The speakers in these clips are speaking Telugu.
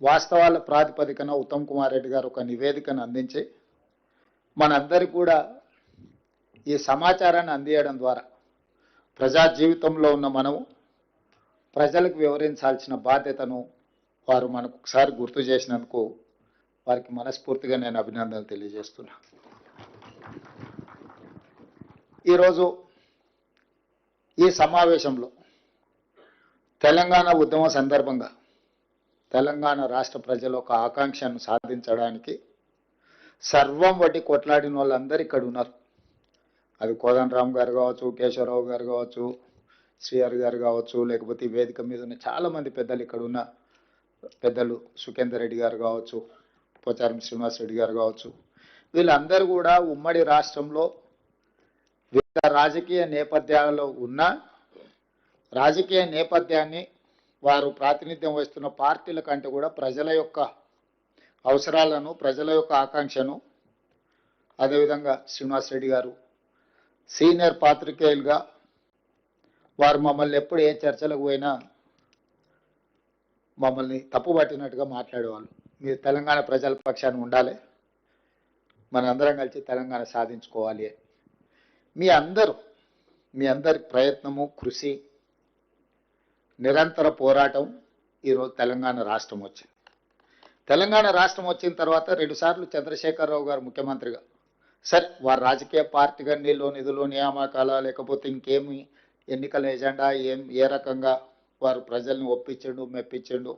వాస్తవాల ప్రాతిపదికన ఉత్తమ్ కుమార్ రెడ్డి గారు ఒక నివేదికను అందించి మనందరి కూడా ఈ సమాచారాన్ని అందియడం ద్వారా ప్రజా జీవితంలో ఉన్న మనము ప్రజలకు వివరించాల్సిన బాధ్యతను వారు మనకు ఒకసారి గుర్తు చేసినందుకు వారికి మనస్ఫూర్తిగా నేను అభినందనలు తెలియజేస్తున్నా. ఈరోజు ఈ సమావేశంలో తెలంగాణ ఉద్యమ సందర్భంగా తెలంగాణ రాష్ట్ర ప్రజల ఒక ఆకాంక్షను సాధించడానికి సర్వం వడ్డీ కొట్లాడిన వాళ్ళందరూ ఇక్కడ ఉన్నారు. అది కోదండరామ్ గారు కావచ్చు కేశవరావు గారు కావచ్చు శ్రీహరి గారు కావచ్చు లేకపోతే ఈ వేదిక మీద ఉన్న చాలామంది పెద్దలు ఇక్కడ ఉన్న పెద్దలు సుఖేందర్ రెడ్డి గారు కావచ్చు పోచారం శ్రీనివాస్ రెడ్డి గారు కావచ్చు. వీళ్ళందరూ కూడా ఉమ్మడి రాష్ట్రంలో వివిధ రాజకీయ నేపథ్యాలలో ఉన్న రాజకీయ నేపథ్యాన్ని వారు ప్రాతినిధ్యం వహిస్తున్న పార్టీల కంటే కూడా ప్రజల యొక్క అవసరాలను ప్రజల యొక్క ఆకాంక్షను అదేవిధంగా శ్రీనివాస్ రెడ్డి గారు సీనియర్ పాత్రికేయులుగా వారు మమ్మల్ని ఎప్పుడు ఏ చర్చలకు పోయినా మమ్మల్ని తప్పు పట్టినట్టుగా మాట్లాడేవాళ్ళు. మీరు తెలంగాణ ప్రజల పక్షాన్ని ఉండాలి. మనందరం కలిసి తెలంగాణ సాధించుకోవాలి. మీ అందరూ మీ అందరి ప్రయత్నము కృషి నిరంతర పోరాటం ఈరోజు తెలంగాణ రాష్ట్రం వచ్చింది. తెలంగాణ రాష్ట్రం వచ్చిన తర్వాత రెండుసార్లు చంద్రశేఖరరావు గారు ముఖ్యమంత్రిగా. సరే వారు రాజకీయ పార్టీగా నీళ్ళు నిధులు నియామకాల లేకపోతే ఇంకేమి ఎన్నికల ఎజెండా ఏం ఏ రకంగా వారు ప్రజల్ని ఒప్పించండు మెప్పించండు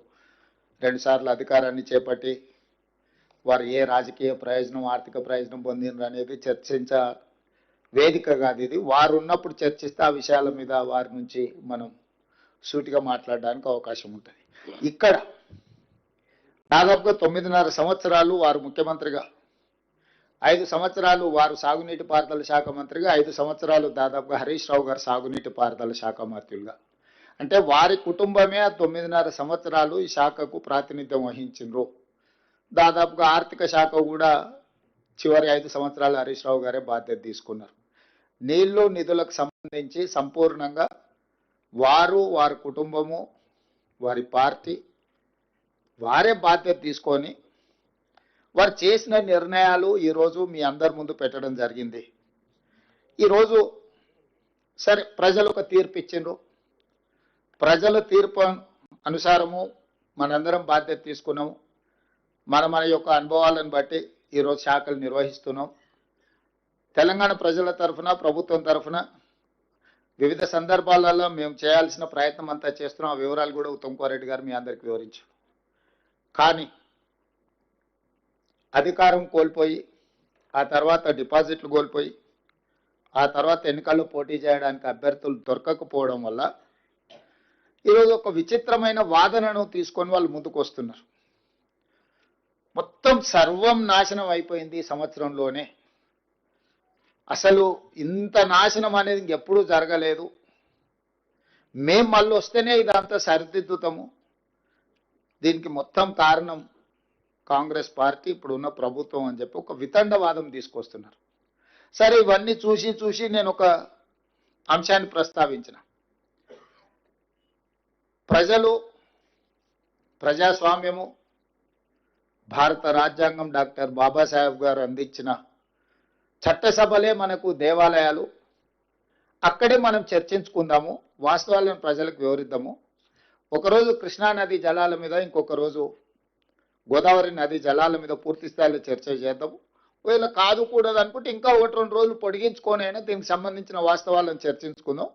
రెండుసార్లు అధికారాన్ని చేపట్టి వారు ఏ రాజకీయ ప్రయోజనం ఆర్థిక ప్రయోజనం పొందినరు అనేది చర్చించ వేదిక కాదు ఇది. వారు ఉన్నప్పుడు చర్చిస్తే ఆ విషయాల మీద వారి నుంచి మనం సూటిగా మాట్లాడడానికి అవకాశం ఉంటుంది. ఇక్కడ దాదాపుగా తొమ్మిదిన్నర సంవత్సరాలు వారు ముఖ్యమంత్రిగా ఐదు సంవత్సరాలు వారు సాగునీటి పారుదల శాఖ మంత్రిగా ఐదు సంవత్సరాలు దాదాపుగా హరీష్ రావు గారు సాగునీటి పారుదల శాఖ మంత్రులుగా. అంటే వారి కుటుంబమే ఆ తొమ్మిదిన్నర సంవత్సరాలు ఈ శాఖకు ప్రాతినిధ్యం వహించిండ్రు. దాదాపుగా ఆర్థిక శాఖ కూడా చివరి ఐదు సంవత్సరాలు హరీష్ రావు గారే బాధ్యత తీసుకున్నారు. నీళ్ళు నిధులకు సంబంధించి సంపూర్ణంగా వారు వారి కుటుంబము వారి పార్టీ వారే బాధ్యత తీసుకొని వారు చేసిన నిర్ణయాలు ఈరోజు మీ అందరి ముందు పెట్టడం జరిగింది. ఈరోజు సరే ప్రజలు ఒక తీర్పు ఇచ్చిండ్రు. ప్రజల తీర్పు అనుసారము మనందరం బాధ్యత తీసుకున్నాము మన మన యొక్క అనుభవాలను బట్టి ఈరోజు శాఖలు నిర్వహిస్తున్నాం. తెలంగాణ ప్రజల తరఫున ప్రభుత్వం తరఫున వివిధ సందర్భాలలో మేము చేయాల్సిన ప్రయత్నం అంతా చేస్తున్నాం. ఆ వివరాలు కూడా ఉత్తమ్ గారు మీ అందరికి వివరించారు. కానీ అధికారం కోల్పోయి ఆ తర్వాత డిపాజిట్లు కోల్పోయి ఆ తర్వాత ఎన్నికల్లో పోటీ చేయడానికి అభ్యర్థులు దొరకకపోవడం వల్ల ఈరోజు ఒక విచిత్రమైన వాదనను తీసుకొని వాళ్ళు ముందుకు వస్తున్నారు. మొత్తం సర్వం నాశనం అయిపోయింది సంవత్సరంలోనే. అసలు ఇంత నాశనం అనేది ఇంకెప్పుడు జరగలేదు. మేం మళ్ళీ వస్తేనే ఇదంతా సరిదిద్దుతాము. దీనికి మొత్తం కారణం కాంగ్రెస్ పార్టీ ఇప్పుడు ఉన్న ప్రభుత్వం అని చెప్పి ఒక వితండవాదం తీసుకొస్తున్నారు. సరే ఇవన్నీ చూసి చూసి నేను ఒక అంశాన్ని ప్రస్తావించిన. ప్రజలు ప్రజాస్వామ్యము భారత రాజ్యాంగం డాక్టర్ బాబాసాహెబ్ గారు అందించిన చట్టసభలే మనకు దేవాలయాలు. అక్కడే మనం చర్చించుకుందాము వాస్తవాలను ప్రజలకు వివరిద్దాము. ఒకరోజు కృష్ణా నది జలాల మీద ఇంకొక రోజు గోదావరి నది జలాల మీద పూర్తి స్థాయిలో చర్చ చేద్దాము. ఒకవేళ కాదు కూడదు అనుకుంటే ఇంకా ఒకటి రెండు రోజులు పొడిగించుకొని అయినా దీనికి సంబంధించిన వాస్తవాలను చర్చించుకుందాం.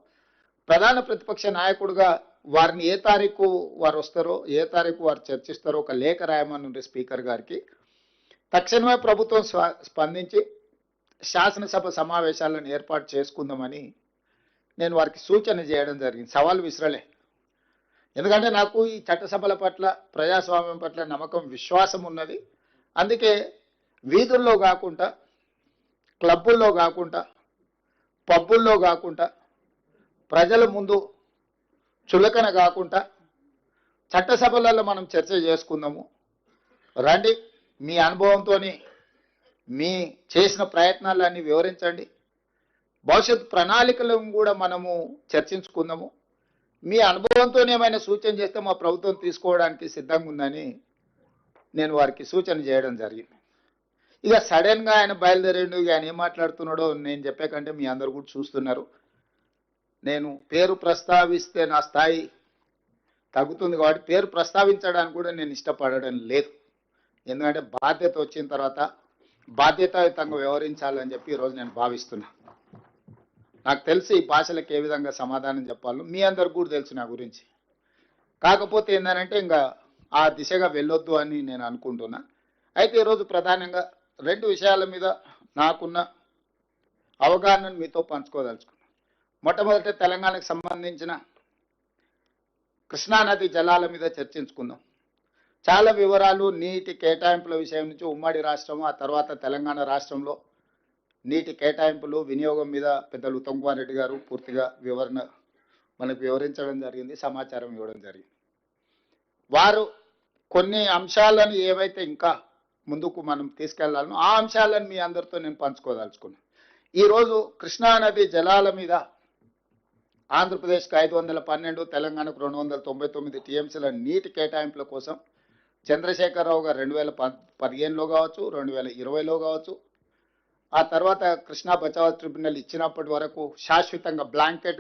ప్రధాన ప్రతిపక్ష నాయకుడిగా వారిని ఏ తారీఖు వారు వస్తారో ఏ తారీఖు వారు చర్చిస్తారో ఒక లేఖ రాయమని స్పీకర్ గారికి. తక్షణమే ప్రభుత్వం స్పందించి శాసనసభ సమావేశాలను ఏర్పాటు చేసుకుందామని నేను వారికి సూచన చేయడం జరిగింది. సవాల్ విసరలే. ఎందుకంటే నాకు ఈ చట్టసభల పట్ల ప్రజాస్వామ్యం పట్ల నమ్మకం విశ్వాసం ఉన్నది. అందుకే వీధుల్లో కాకుండా క్లబ్బుల్లో కాకుండా పబ్బుల్లో కాకుండా ప్రజల ముందు చులకన కాకుండా చట్టసభలలో మనం చర్చ చేసుకుందాము. రండి మీ అనుభవంతో మీ చేసిన ప్రయత్నాలన్నీ వివరించండి. భవిష్యత్ ప్రణాళికలను కూడా మనము చర్చించుకుందాము. మీ అనుభవంతో ఏమైనా సూచన చేస్తే మా ప్రభుత్వం తీసుకోవడానికి సిద్ధంగా ఉందని నేను వారికి సూచన చేయడం జరిగింది. ఇక సడన్గా ఆయన బయలుదేరిండు ఆయన ఏం మాట్లాడుతున్నాడో నేను చెప్పే కంటే మీ అందరు కూడా చూస్తున్నారు. నేను పేరు ప్రస్తావిస్తే నా స్థాయి తగ్గుతుంది కాబట్టి పేరు ప్రస్తావించడానికి కూడా నేను ఇష్టపడడం లేదు. ఎందుకంటే బాధ్యత వచ్చిన తర్వాత బాధ్యతాయుతంగా వ్యవహరించాలని చెప్పి ఈరోజు నేను భావిస్తున్నా. నాకు తెలిసి ఈ భాషలకు ఏ విధంగా సమాధానం చెప్పాలో మీ అందరికి కూడా తెలుసు నా గురించి. కాకపోతే ఏంటంటే ఇంకా ఆ దిశగా వెళ్ళొద్దు అని నేను అనుకుంటున్నా. అయితే ఈరోజు ప్రధానంగా రెండు విషయాల మీద నాకున్న అవగాహనను మీతో పంచుకోదలుచుకున్నాను మొట్టమొదట తెలంగాణకు సంబంధించిన కృష్ణానది జలాల మీద చర్చించుకుందాం. చాలా వివరాలు నీటి కేటాయింపుల విషయం నుంచి ఉమ్మడి రాష్ట్రం ఆ తర్వాత తెలంగాణ రాష్ట్రంలో నీటి కేటాయింపులు వినియోగం మీద పెద్దలు ఉత్తమ్ కుమార్ రెడ్డి గారు పూర్తిగా వివరణ మనకు వివరించడం జరిగింది సమాచారం ఇవ్వడం జరిగింది. వారు కొన్ని అంశాలను ఏవైతే ఇంకా ముందుకు మనం తీసుకెళ్ళాలనో ఆ అంశాలను మీ అందరితో నేను పంచుకోదలుచుకున్నాను ఈరోజు కృష్ణానది జలాల మీద ఆంధ్రప్రదేశ్కి ఐదు వందల పన్నెండు తెలంగాణకు రెండు వందల తొంభై తొమ్మిది టీఎంసీల నీటి కేటాయింపుల కోసం చంద్రశేఖరరావు గారు రెండు వేల పదిహేనులో కావచ్చు రెండు వేల ఇరవైలో కావచ్చు. ఆ తర్వాత కృష్ణా బచావ్ ట్రిబ్యునల్ ఇచ్చినప్పటి వరకు శాశ్వతంగా బ్లాంకెట్